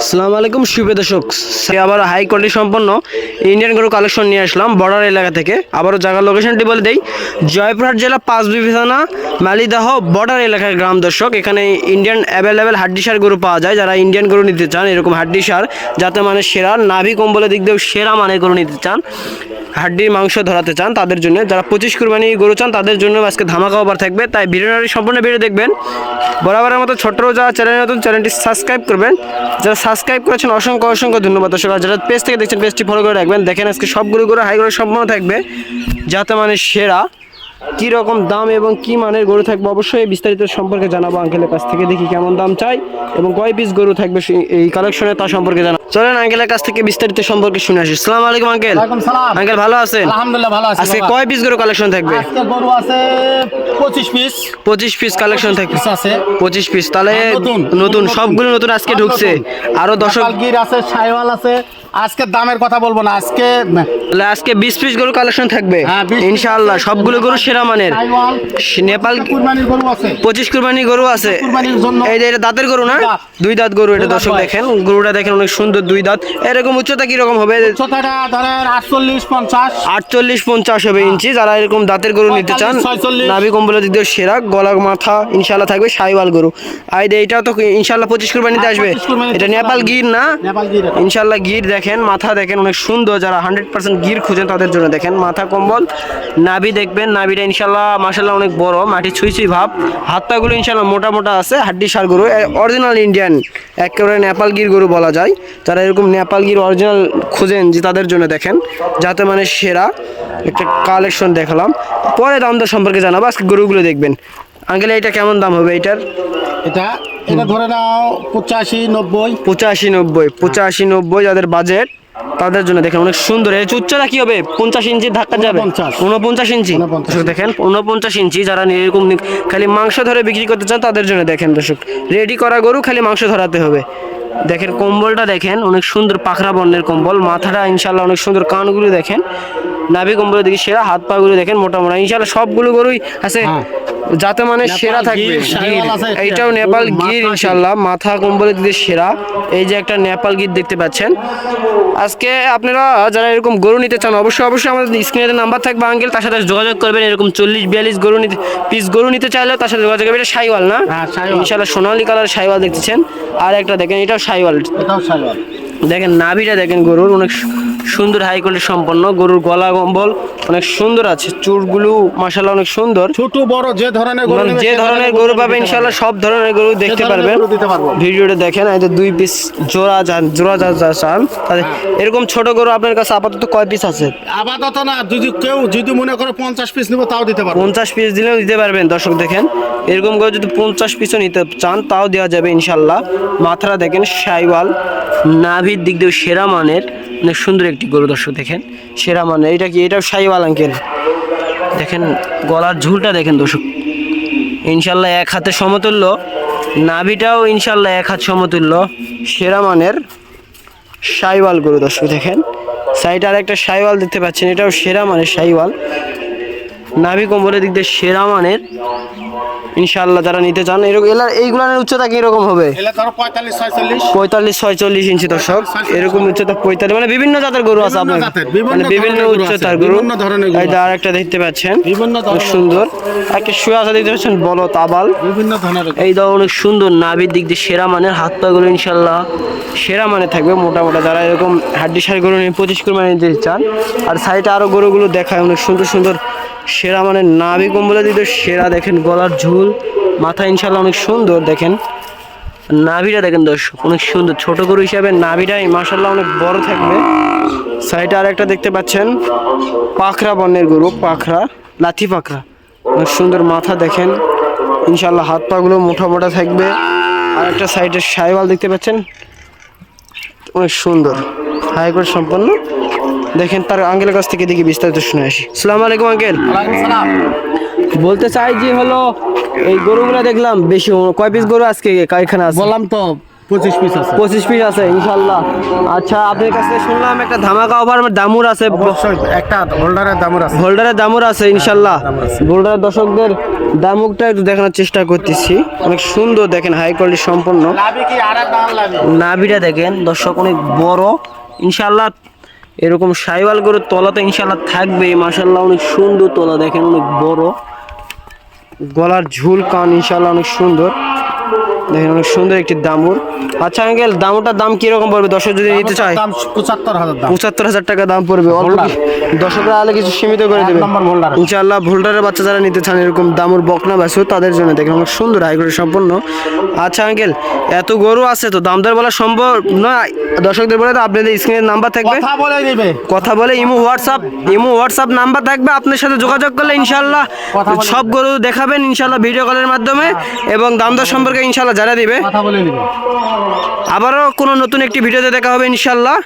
আসসালামু আলাইকুম, সুপ্রিয় দর্শক। সে আবার হাই কোয়ালিটি সম্পন্ন ইন্ডিয়ান গরু কালেকশন নিয়ে আসলাম, বর্ডার এলাকা থেকে। আবারও জায়গার লোকেশনটি বলে দেই, জয়পুরহাট জেলা পাঁচ বিভানা মালিদাহ বর্ডার এলাকার গ্রাম দর্শক, এখানে ইন্ডিয়ান অ্যাভেলেবেল হাড্ডিসার গরু পাওয়া যায়। যারা ইন্ডিয়ান গরু নিতে চান, এরকম হাড্ডিসার যাতে মানে সেরা, নাভি কম্বলের দিক দিয়েও সেরা মানের গরু নিতে চান, হাড্ডির মাংস ধরাতে চান, তাদের জন্য। যারা পঁচিশ কুরবানি গরু চান, তাদের জন্য আজকে ধামাকা অফার থাকবে। তাই ভিডিওটি সম্পূর্ণ ভিডিও দেখবেন। বরাবরের মতো ছোট্ট যারা চ্যানেল নতুন চ্যানেলটি সাবস্ক্রাইব করবেন। যারা সাবস্ক্রাইব করেছেন, অসংখ্য অসংখ্য ধন্যবাদ দর্শক। যারা পেজ থেকে দেখছেন পেজটি ফলো করে রাখবেন। দেখেন আজকে সবগুলো গরু হাই গরু সম্পূর্ণ থাকবে, যাতে মানে সেরা। কি রকম দাম এবং কি মানের গরু থাকবে অবশ্যই বিস্তারিত সম্পর্কে জানাব আঙ্কেলের কাছ থেকে দেখি কেমন দাম চাই এবং কয় পিস গরু থাকবে এই কালেকশনে তা সম্পর্কে জানাব। চলেন আঙ্কেলের কাছ থেকে বিস্তারিত সম্পর্কে শুনে আসি। সালাম আলাইকুম আঙ্কেল। আঙ্কেল ভালো আছেন? আলহামদুলিল্লাহ ভালো আছি আজকে কয় পিস গরু কালেকশন থাকবে? আজকে গরু আছে পঁচিশ পিস পঁচিশ পিস কালেকশন থাকবে। আছে। পঁচিশ পিস তাহলে নতুন। সবগুলো নতুন আজকে ঢুকছে। আরও দশক গির আছে সাইওয়াল আছে আজকে দামের কথা বলব না আজকে আজকে বিশ পিস গরু কালেকশন থাকবে। হ্যাঁ, 20 piece ইনশাআল্লাহ সবগুলো গরু সেরা মানের। নেপাল পঁচিশ কুরবানি গরু আছে। এই যে এটা দাঁতের গরু না? দুই দাঁত। গরু এটা দর্শক দেখেন গরুটা দেখেন অনেক সুন্দর দুই দাঁত। এরকম উচ্চতা কি রকম হবে ধরেন আটচল্লিশ পঞ্চাশ। আটচল্লিশ পঞ্চাশ হবে ইঞ্চি। যারা এরকম দাঁতের গরু নিতে চান 45, 46 নাভি কম্বলের দিক দিয়ে সেরা গলা মাথা ইনশাল্লাহ থাকবে সাইওয়াল গরু। আর এটাও তো ইনশাল্লাহ পঁচিশ কুরবানিতে হ্যাঁ, আসবে? এটা নেপাল গির না? নেপাল গির এটা। দেখেন, মাথা দেখেন, অনেক সুন্দর যারা হান্ড্রেড পার্সেন্ট গির খুঁজেন তাদের জন্য দেখেন, মাথা কম্বল। নাভি দেখবেন, নাভিটা ইনশাল্লাহ মাসাল্লাহ অনেক বড়, মাটি ছুঁই ছুঁই ভাব। হাতটাগুলো ইনশাল্লাহ মোটা মোটা আছে, হাড্ডি সার গরু। অরিজিনাল ইন্ডিয়ান একেবারে নেপাল গির গরু বলা যায়। যারা এরকম নেপাল গির অরিজিনাল খুঁজেন, যে তাদের জন্য দেখেন, যাতে মানে সেরা একটা কালেকশন দেখালাম। পরে দাম দর সম্পর্কে জানাব, আজকে গরুগুলো দেখবেন। আঙ্কেল এটা কেমন দাম হবে এটার এটা এটা ধরে নাও পঁচাশি নব্বই। পঁচাশি নব্বই পঁচাশি নব্বই যাদের বাজেট তাদের জন্য দেখেন অনেক সুন্দর। এই উচ্চতা কি হবে? পঞ্চাশ ইঞ্চি ধাক্কা যাবে? 49 উনপঞ্চাশ ইঞ্চি? দেখেন উনপঞ্চাশ ইঞ্চি যারা এরকম খালি মাংস ধরে বিক্রি করতে চান তাদের জন্য দেখেন দর্শক রেডি করা গরু খালি মাংস ধরাতে হবে। দেখেন কম্বলটা দেখেন অনেক সুন্দর পাখরা বর্ণের কম্বল মাথাটা ইনশাল্লাহ অনেক সুন্দর কানগুলো দেখেন। নাভি কম্বলের দিকে সেরা হাত পা গুলো দেখেন মোটা মোটা। ইনশাল্লাহ সবগুলো গরুই আছে হ্যাঁ। যাতে মানে সেরা থাকবে। এইটাও নেপাল গির ইনশাল্লাহ মাথা কম্বলের দিকে সেরা। এই যে একটা নেপাল গির দেখতে পাচ্ছেন। আজকে আপনারা যারা এরকম গরু নিতে চান অবশ্যই অবশ্যই আমাদের স্ক্রিনে নাম্বার থাকবে আঙ্কেল তার সাথে যোগাযোগ করবেন। এরকম চল্লিশ বিয়াল্লিশ গরু নিতে পিস গরু নিতে চাইলেও তার সাথে যোগাযোগ করবেন। এটা সাইওয়াল না? হ্যাঁ, ইনশাল্লাহ সোনালী কালার সাইওয়াল দেখতেছেন। আর একটা দেখেন এটাও সাইওয়াল। এটাও সাইওয়াল। দেখেন নাভিটা দেখেন গরুর অনেক সুন্দর হাই কোয়ালিটি সম্পন্ন গরুর গলা কম্বল অনেক সুন্দর আছে চুরগুলো মাসাল্লাহ অনেক সুন্দর। ছোট বড় যে ধরনের গরু যে ধরনের গরু পাবে ইনশাল্লাহ সব ধরনের গরু দেখতে পারবেন। ভিডিওটা দেখেন এই যে দুই পিস জোড়া যান জোড়া যা যা চান এরকম ছোট গরু আপনার কাছে আপাতত কয় পিস আছে? আপাতত না যদি কেউ যদি মনে করে পঞ্চাশ পিস নিবো তাও দিতে পারব। পঞ্চাশ পিস দিলেও দিতে পারবেন দর্শক দেখেন। এরকম গরু যদি পঞ্চাশ পিসও নিতে চান তাও দেওয়া যাবে ইনশাল্লাহ মাথাটা দেখেন সাইওয়াল নাভির দিক দিয়ে সেরা মানের অনেক সুন্দর একটি গরু দর্শক দেখেন। সেরা মানের এটা কি? এটাও সাইওয়াল আঙ্কেল দেখেন, গলার ঝুলটা দেখেন দর্শক। ইনশাল্লাহ এক হাতে সমতুল্য। নাভিটাও ইনশাল্লাহ এক হাত সমতুল্য। সেরা মানের সাইওয়াল গরু দর্শক, দেখেন। সাইড আর একটা সাইওয়াল দেখতে পাচ্ছেন, এটাও সেরা মানের সাইওয়াল। নাভি কম্বলের দিক দিয়ে সেরা মানের। ইনশাল্লাহ যারা নিতে চান এরকম এলার এইগুলার উচ্চতা কীরকম হবে? এলে ধরো পঁয়তাল্লিশ ছয়চল্লিশ। ইঞ্চি দর্শক। এরকম উচ্চতা পঁয়তাল্লিশ মানে বিভিন্ন জাতের গরু আছে আপনার। মানে বিভিন্ন উচ্চতার গরু। বিভিন্ন ধরনের গরু এই যে আরেকটা দেখতে পাচ্ছেন। বিভিন্ন সুন্দর। একটা শুয়ে আছে দেখতে পাচ্ছেন বলো তাবাল বিভিন্ন ধরনের এই দাও অনেক সুন্দর নাভির দিক দিয়ে সেরা মানের হাত পাগুলো ইনশাল্লাহ সেরা মানে থাকবে মোটা মোটা যারা এরকম হাড্ডি সার গরু নিয়ে পঁচিশ কুরবানি নিতে চান আর সাইডে আরও গরুগুলো দেখায় অনেক সুন্দর সুন্দর সেরা মানে নাভি কম্বলে দিয়ে সেরা দেখেন গলার ঝুল, মাথা ইনশাল্লাহ অনেক সুন্দর দেখেন। নাভিটা দেখেন দর্শক, অনেক সুন্দর। ছোট গরু হিসাবে নাভিটাই মাসাল্লাহ অনেক বড় থাকবে। সাইডে আর একটা দেখতে পাচ্ছেন, পাখরা বর্ণের গরু, পাখরা লাথি পাখরা। অনেক সুন্দর মাথা দেখেন। ইনশাল্লাহ হাত পাগুলো মোটা মোটা থাকবে। আর একটা সাইডে সাইওয়াল দেখতে পাচ্ছেন, অনেক সুন্দর। হাই করে সম্পন্ন। দেখেন তার আঙ্কেলের কাছ থেকে দেখি বিস্তারিত শুনে আসি। সালাম আলাইকুম আঙ্কেল। সালাম। বলতে চাই যে হলো এই গরুগুলো দেখলাম বেশি কয় পিস গরু আজকে এখানে আছে? বললাম তো পঁচিশ পিস আছে। পঁচিশ পিস আছে ইনশাল্লাহ আচ্ছা আপনার কাছে শুনলাম একটা ধামাকা অফার দামুর আছে। একটা হোল্ডারের দাম আছে। হোল্ডারের দামুর আছে ইনশাল্লাহ হোল্ডারের দর্শকদের দামুকটা একটু দেখানোর চেষ্টা করতেছি। অনেক সুন্দর দেখেন হাই কোয়ালিটি সম্পন্ন। নাভিটা দেখেন দর্শক অনেক বড়। ইনশাল্লাহ এরকম সাইওয়াল গরুর তলাতে ইনশাল্লাহ থাকবে মাসাল্লাহ অনেক সুন্দর তলা, দেখেন অনেক বড়। গলার ঝুল কান ইনশাল্লাহ অনেক সুন্দর। দেখেন অনেক সুন্দর একটি দামুর। আচ্ছা আঙ্কেল দামটার দাম কীরকম পড়বে? দর্শক যদি নিতে চায়। দাম পঁচাত্তর হাজার পঁচাত্তর হাজার টাকা দাম পড়বে। অল্প দর্শকরা আলে কিছু সীমিত করে দেবে। ইনশাআল্লাহ ভোল্ডারের বাচ্চা যারা নিতে চান এরকম দামুর বকনা বাসু তাদের জন্য দেখেন অনেক সুন্দর হাইগ্রেড সম্পন্ন। আচ্ছা আঙ্কেল এত গরু আছে তো দাম দর বলা সম্ভব নয়। দর্শকদের বলে তো আপনাদের স্ক্রিনের নাম্বার থাকবে। কথা বলে নিবে কথা বলে Imo WhatsApp Imo WhatsApp number থাকবে। আপনার সাথে যোগাযোগ করলে ইনশাআল্লাহ সব গরু দেখাবেন ইনশাল্লাহ ভিডিও কলের মাধ্যমে। এবং দাম দর সম্পর্কে দিবে কথা জানা দিবে। আবারও কোনো নতুন একটি ভিডিওতে দেখা হবে ইনশাল্লাহ